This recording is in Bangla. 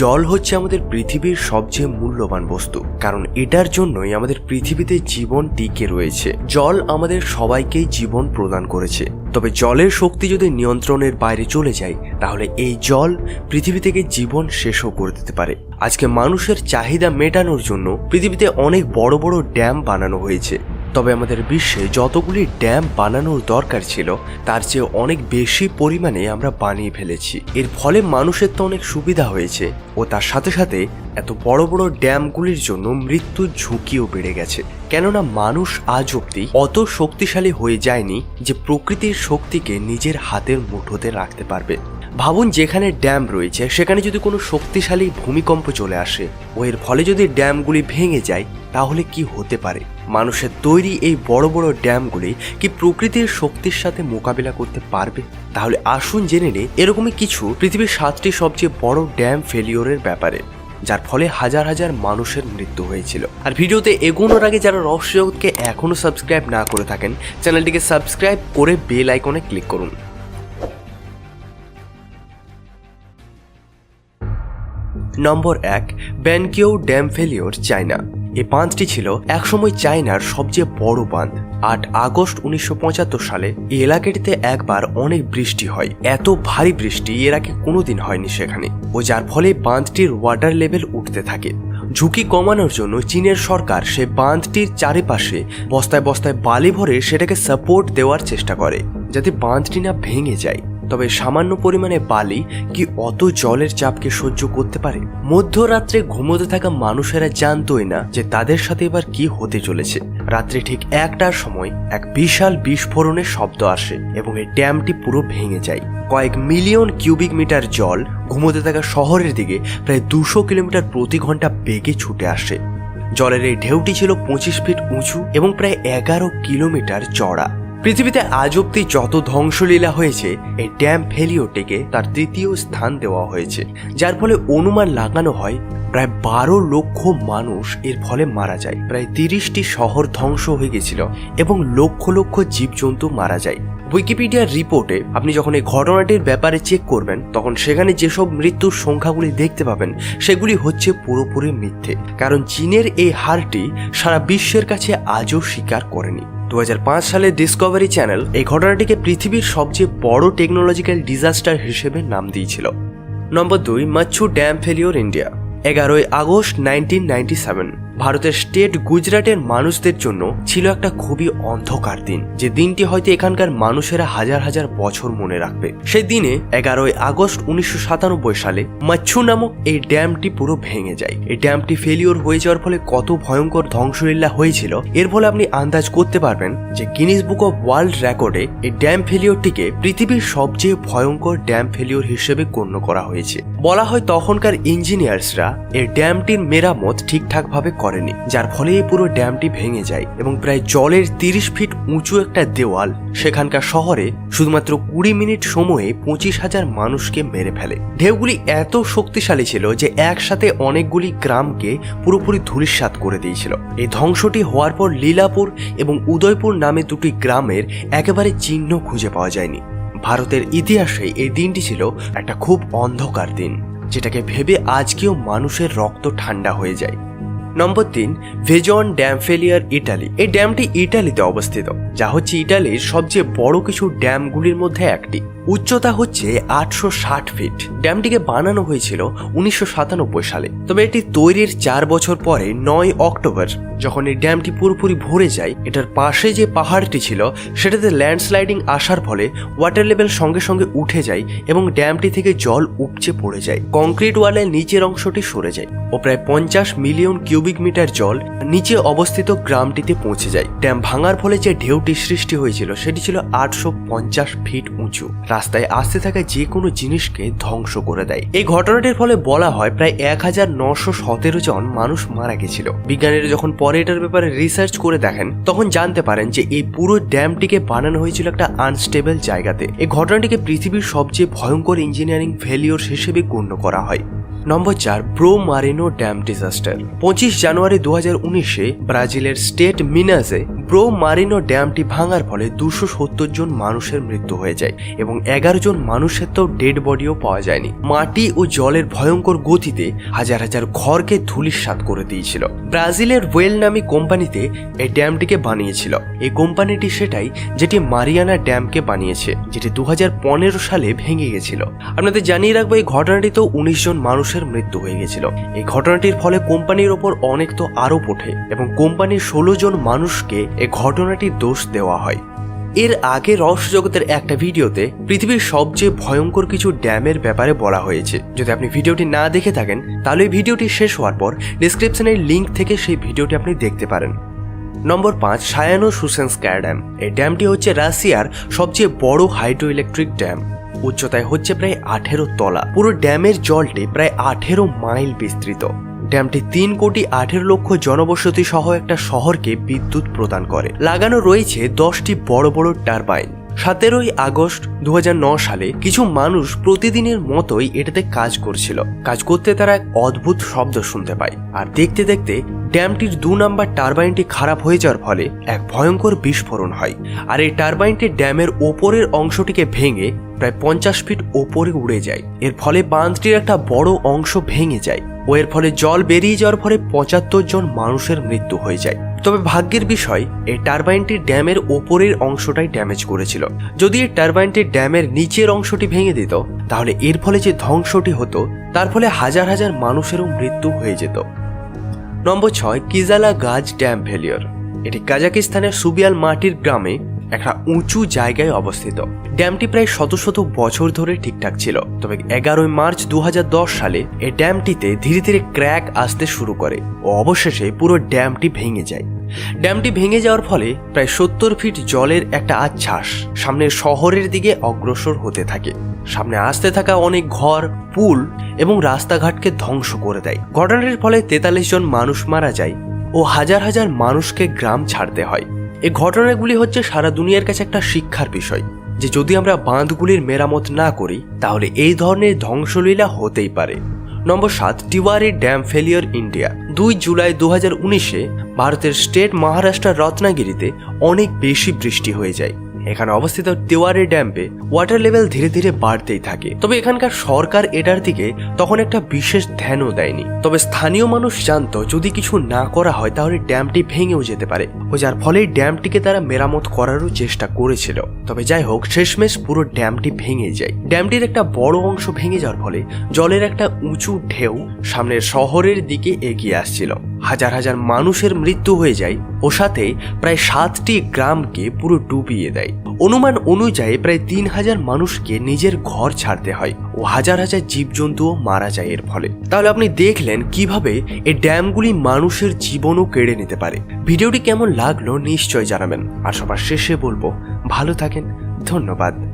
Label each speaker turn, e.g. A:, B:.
A: জল হচ্ছে আমাদের পৃথিবীর সবচেয়ে মূল্যবান বস্তু, কারণ এটার জন্যই আমাদের পৃথিবীতে জীবন টিকে রয়েছে। জল আমাদের সবাইকেই জীবন প্রদান করেছে। তবে জলের শক্তি যদি নিয়ন্ত্রণের বাইরে চলে যায়, তাহলে এই জল পৃথিবী থেকে জীবন শেষও করে দিতে পারে। আজকে মানুষের চাহিদা মেটানোর জন্য পৃথিবীতে অনেক বড় বড় ড্যাম বানানো হয়েছে। তবে আমাদের বিশ্বে যতগুলি ড্যাম বানানোর দরকার ছিল, তার চেয়ে অনেক বেশি পরিমাণে আমরা বানিয়ে ফেলেছি। এর ফলে মানুষের তো অনেক সুবিধা হয়েছে ও তার সাথে সাথে এত বড় বড় ড্যামগুলির জন্য মৃত্যুর ঝুঁকিও বেড়ে গেছে। কেননা মানুষ আজ অব্দি অত শক্তিশালী হয়ে যায়নি যে প্রকৃতির শক্তিকে নিজের হাতের মুঠোতে রাখতে পারবে। ভাবুন যেখানে ড্যাম রয়েছে, সেখানে যদি কোনো শক্তিশালী ভূমিকম্প চলে আসে, ও এর ফলে যদি ড্যামগুলি ভেঙে যায়, তাহলে কি হতে পারে? মানুষের তৈরি এই বড় বড় ড্যামগুলি কি প্রকৃতির শক্তির সাথে মোকাবিলা করতে পারবে? তাহলে আসুন জেনে নে এরকমই কিছু পৃথিবীর সাতটি সবচেয়ে বড় ড্যাম ফেলিওরের ব্যাপারে, যার ফলে হাজার হাজার মানুষের মৃত্যু হয়েছিল। আর ভিডিওতে এগোনোর আগে যারা রহস্যকে এখনও সাবস্ক্রাইব না করে থাকেন, চ্যানেলটিকে সাবস্ক্রাইব করে বেল আইকনে ক্লিক করুন। নম্বর এক ব্যানকিউ ড্যাম ফেলিওর চায়না। এই বাঁধটি ছিল একসময় চায়নার সবচেয়ে বড় বাঁধ। আট আগস্ট উনিশশো পঁচাত্তর সালে এই এলাকাটিতে একবার অনেক বৃষ্টি হয়। এত ভারী বৃষ্টি এর আগে কোনোদিন হয়নি সেখানে। ও যার ফলে বাঁধটির ওয়াটার লেভেল উঠতে থাকে। ঝুঁকি কমানোর জন্য চীনের সরকার সে বাঁধটির চারিপাশে বস্তায় বস্তায় বালি ভরে সেটাকে সাপোর্ট দেওয়ার চেষ্টা করে, যাতে বাঁধটি না ভেঙে যায়। তবে সামান্য পরিমাণে বালি কি অত জলের চাপকে সহ্য করতে পারে? মধ্যরাত্রে ঘুমোতে থাকা মানুষেরা জানতোই না যে তাদের সাথে এবার কি হতে চলেছে। রাত্রে ঠিক একটার সময় এক বিশাল বিস্ফোরণের শব্দ আসে এবং এই ড্যামটি পুরো ভেঙে যায়। কয়েক মিলিয়ন কিউবিক মিটার জল ঘুমোতে থাকা শহরের দিকে প্রায় দুশো কিলোমিটার প্রতি ঘণ্টা বেগে ছুটে আসে। জলের এই ঢেউটি ছিল পঁচিশ ফিট উঁচু এবং প্রায় এগারো কিলোমিটার চড়া পৃথিবীতে আজ অব্দি যত ধ্বংসলীলা হয়েছে, এই ড্যাম ফেলিওরটিকে তার তৃতীয় স্থান দেওয়া হয়েছে, যার ফলে অনুমান লাগানো হয় প্রায় বারো লক্ষ মানুষ এর ফলে মারা যায়। প্রায় তিরিশটি শহর ধ্বংস হয়ে গেছিল এবং লক্ষ লক্ষ জীবজন্তু মারা যায়। উইকিপিডিয়ার রিপোর্টে আপনি যখন এই ঘটনাটির ব্যাপারে চেক করবেন, তখন সেখানে যেসব মৃত্যুর সংখ্যাগুলি দেখতে পাবেন, সেগুলি হচ্ছে পুরোপুরি মিথ্যে, কারণ চীনের এই হারটি সারা বিশ্বের কাছে আজও স্বীকার করেনি। দু সালে ডিসকভারি চ্যানেল এই ঘটনাটিকে পৃথিবীর সবচেয়ে বড় টেকনোলজিক্যাল ডিজাস্টার হিসেবে নাম দিয়েছিল। নম্বর দুই মাচ্ছু ড্যাম ফেলিওর ইন্ডিয়া এগারোই আগস্ট নাইনটিন ভারতের স্টেট গুজরাটের মানুষদের জন্য ছিল একটা খুবই অন্ধকার দিন। যে দিনটি হয়তো এখানকার মানুষেরা হাজার হাজার বছর মনে রাখবে। সেই দিনে এগারোই আগস্ট উনিশশো সাতানব্বই সালে মাচ্ছু নামক এই ড্যামটি পুরো ভেঙে যায়। এই ড্যামটি ফেলিওর হয়ে যাওয়ার ফলে কত ভয়ঙ্কর ধ্বংসলীলা হয়েছিল, এর ফলে আপনি আন্দাজ করতে পারবেন যে গিনিস বুক অফ ওয়ার্ল্ড রেকর্ডে এই ড্যাম ফেলিওরটিকে পৃথিবীর সবচেয়ে ভয়ঙ্কর ড্যাম ফেলিওর হিসেবে গণ্য করা হয়েছে। বলা হয় তখনকার ইঞ্জিনিয়ার্সরা এই ড্যামটির মেরামত ঠিকঠাকভাবে করেনি, যার ফলে এই পুরো ড্যামটি ভেঙে যায় এবং প্রায় জলের তিরিশ ফিট উঁচু একটা দেওয়াল সেখানকার শহরে শুধুমাত্র কুড়ি মিনিট সময়ে পঁচিশ হাজার মানুষকে মেরে ফেলে। ঢেউগুলি এত শক্তিশালী ছিল যে একসাথে অনেকগুলি গ্রামকে পুরোপুরি ধূলিসাৎ করে দিয়েছিল। এই ধ্বংসটি হওয়ার পর লীলাপুর এবং উদয়পুর নামে দুটি গ্রামের একেবারে চিহ্ন খুঁজে পাওয়া যায়নি। ভারতের ইতিহাসে এই দিনটি ছিল একটা খুব অন্ধকার দিন, যেটাকে ভেবে আজকেও মানুষের রক্ত ঠান্ডা হয়ে যায়। নম্বর তিন ভেজন ড্যাম ফেলিয়ার ইটালি এই ড্যামটি ইটালিতে অবস্থিত, যা হচ্ছে ইটালির সবচেয়ে বড় কিছু ড্যামগুলির মধ্যে একটি। উচ্চতা হচ্ছে আটশো ষাট ফিট। ড্যামটিকে বানানো হয়েছিল উনিশশো সাতানব্বই সালে। তবে এটি তৈরির চার বছর পরে নয় অক্টোবর, যখন এই ড্যামটি পুরোপুরি ভরে যায়, এটার পাশে যে পাহাড়টি ছিল, সেটাতে ল্যান্ডস্লাইডিং আসার ফলে ওয়াটার লেভেল সঙ্গে সঙ্গে উঠে যায় এবং ড্যামটি থেকে জল উপচে পড়ে যায়। কংক্রিট ওয়ালের নিচের অংশটি সরে যায় ও প্রায় পঞ্চাশ মিলিয়ন কিউবিক মিটার জল নিচে অবস্থিত গ্রামটিতে পৌঁছে যায়। ড্যাম ভাঙার ফলে যে ঢেউটি সৃষ্টি হয়েছিল, সেটি ছিল আটশো পঞ্চাশ ফিট উঁচু। রাস্তায় আসতে থাকা যে কোনো জিনিসকে ধ্বংস করে দেয়। এই ঘটনাটির ফলে বলা হয় প্রায় এক হাজার নশো সতেরো জন মানুষ মারা গেছিল। বিজ্ঞানীরা যখন পরে এটার ব্যাপারে রিসার্চ করে দেখেন, তখন জানতে পারেন যে এই পুরো ড্যামটিকে বানানো হয়েছিল একটা আনস্টেবল জায়গাতে। এই ঘটনাটিকে পৃথিবীর সবচেয়ে ভয়ঙ্কর ইঞ্জিনিয়ারিং ফেলিওর হিসেবে গণ্য করা হয়। নম্বর চার ব্রো মারিনো ড্যাম ডিজাস্টার পঁচিশ জানুয়ারি দু হাজার ব্রাজিলের স্টেট মিনাজে প্রো মারিনো ড্যামটি ভাঙার ফলে দুশো সত্তর জন মানুষের মৃত্যু হয়ে যায় এবং এগারো জন মানুষের তো ডেড বডিও পাওয়া যায়নি। মাটি ও জলের ভয়ঙ্কর গতিতে হাজার হাজার ঘরকে ধুলিস্বাত করে দিয়েছিল। ব্রাজিলের ওয়েল নামী কোম্পানিতে এই ড্যামটিকে বানিয়েছিল। এই কোম্পানিটি সেটাই যেটি মারিয়ানা ড্যামকে বানিয়েছে, যেটি দু হাজার পনেরো সালে ভেঙে গেছিল। আপনাদের জানিয়ে রাখব, এই ঘটনাটিতেও উনিশ জন মানুষের মৃত্যু হয়ে গেছিল। এই ঘটনাটির ফলে কোম্পানির ওপর অনেক তো আরোপ ওঠে এবং কোম্পানির ষোলো জন মানুষকে এই ঘটনাটির দোষ দেওয়া হয়। এর আগে রহস্য জগতের একটা ভিডিওতে পৃথিবীর সবচেয়ে ভয়ঙ্কর কিছু ড্যামের ব্যাপারে বলা হয়েছে। যদি আপনি ভিডিওটি না দেখে থাকেন, তাহলে ভিডিওটি শেষ হওয়ার পর ডিসক্রিপশনের লিঙ্ক থেকে সেই ভিডিওটি আপনি দেখতে পারেন। নম্বর পাঁচ, সায়ানো সুসেন্সকার ড্যাম। এই ড্যামটি হচ্ছে রাশিয়ার সবচেয়ে বড় হাইড্রো ইলেকট্রিক ড্যাম। উচ্চতায় হচ্ছে প্রায় আঠেরো তলা। পুরো ড্যামের জলটি প্রায় আঠেরো মাইল বিস্তৃত। ড্যামটি তিন কোটি আঠেরো লক্ষ জনবসতি সহ একটা শহরকে বিদ্যুৎ প্রদান করে। লাগানো রয়েছে দশটি বড় বড় টারবাইন। সতেরোই আগস্ট দু সালে কিছু মানুষ প্রতিদিনের মতোই এটাতে কাজ করছিল। কাজ করতে তারা এক অদ্ভুত শব্দ শুনতে পায়। আর দেখতে দেখতে ড্যামটির দু নম্বর টারবাইনটি খারাপ হয়ে যাওয়ার ফলে এক ভয়ঙ্কর বিস্ফোরণ হয়। আর এই টারবাইনটি ড্যামের ওপরের অংশটিকে ভেঙে প্রায় পঞ্চাশ ফিট ওপরে উড়ে যায়। এর ফলে বাঁধটির একটা বড় অংশ ভেঙে যায় ও এর ফলে জল বেরিয়ে যাওয়ার ফলে পঁচাত্তর জন মানুষের মৃত্যু হয়ে যায়। তবে ভাগ্যের বিষয়, এই টারবাইনটি ড্যামের ওপরের অংশটাই ড্যামেজ করেছিল। যদি এই টারবাইনটি ড্যামের নিচের অংশটি ভেঙে দিত, তাহলে এর ফলে যে ধ্বংসটি হতো, তার ফলে হাজার হাজার মানুষেরও মৃত্যু হয়ে যেত। নম্বর ছয়, কিজালা গাজ ড্যাম ফেলিওর। এটি কাজাকিস্তানের সুবিয়াল মাটির গ্রামে একটা উঁচু জায়গায় অবস্থিত। ড্যামটি প্রায় শত শত বছর ধরে ঠিকঠাক ছিল, তবে এগারোই মার্চ দু হাজার দশ সালে এই ড্যামটিতে ধীরে ধীরে ক্র্যাক আসতে শুরু করে ও অবশেষে পুরো ড্যামটি ভেঙে যায়। ড্যামটি ভেঙে যাওয়ার ফলে প্রায় সত্তর ফিট জলের একটা আচ্ছ্বাস সামনের শহরের দিকে অগ্রসর হতে থাকে। সামনে আসতে থাকা অনেক ঘর, পুল এবং রাস্তাঘাটকে ধ্বংস করে দেয়। ঘটনাটির ফলে তেতাল্লিশ জন মানুষ মারা যায় ও হাজার হাজার মানুষকে গ্রাম ছাড়তে হয়। এই ঘটনাগুলি হচ্ছে সারা দুনিয়ার কাছে একটা শিক্ষার বিষয়, যে যদি আমরা বাঁধগুলির মেরামত না করি, তাহলে এই ধরনের ধ্বংসলীলা হতেই পারে। নম্বর সাত টিওয়ারি ড্যাম ফেলিওর ইন্ডিয়া। দুই জুলাই দু হাজার উনিশে ভারতের স্টেট মহারাষ্ট্র রত্নাগিরিতে অনেক বেশি বৃষ্টি হয়ে যায়। এখানে অবস্থিত তিওয়ারি ড্যাম্পে ওয়াটার লেভেল ধীরে ধীরে বাড়তেই থাকে। তবে এখানকার সরকার এটার দিকে তখন একটা বিশেষ ধ্যানও দেয়নি। তবে স্থানীয় মানুষ জানত, যদি কিছু না করা হয় তাহলে ড্যামটি ভেঙেও যেতে পারে। ও যার ফলে ড্যামটিকে তারা মেরামত করারও চেষ্টা করেছিল। তবে যাই হোক, শেষমেশ পুরো ড্যামটি ভেঙে যায়। ড্যামটির একটা বড় অংশ ভেঙে যাওয়ার ফলে জলের একটা উঁচু ঢেউ সামনের শহরের দিকে এগিয়ে আসছিল। হাজার হাজার মানুষের মৃত্যু হয়ে যায় ও সাথে প্রায় সাতটি গ্রামকে পুরো ডুবিয়ে দেয়। অনুমান অনুযায়ী প্রায় তিন হাজার মানুষকে নিজের ঘর ছাড়তে হয় ও হাজার হাজার জীবজন্তুও মারা যায় এর ফলে। তাহলে আপনি দেখলেন কীভাবে এই ড্যামগুলি মানুষের জীবনও কেড়ে নিতে পারে। ভিডিওটি কেমন লাগল নিশ্চয় জানাবেন। আর সবার শেষে বলব, ভালো থাকেন, ধন্যবাদ।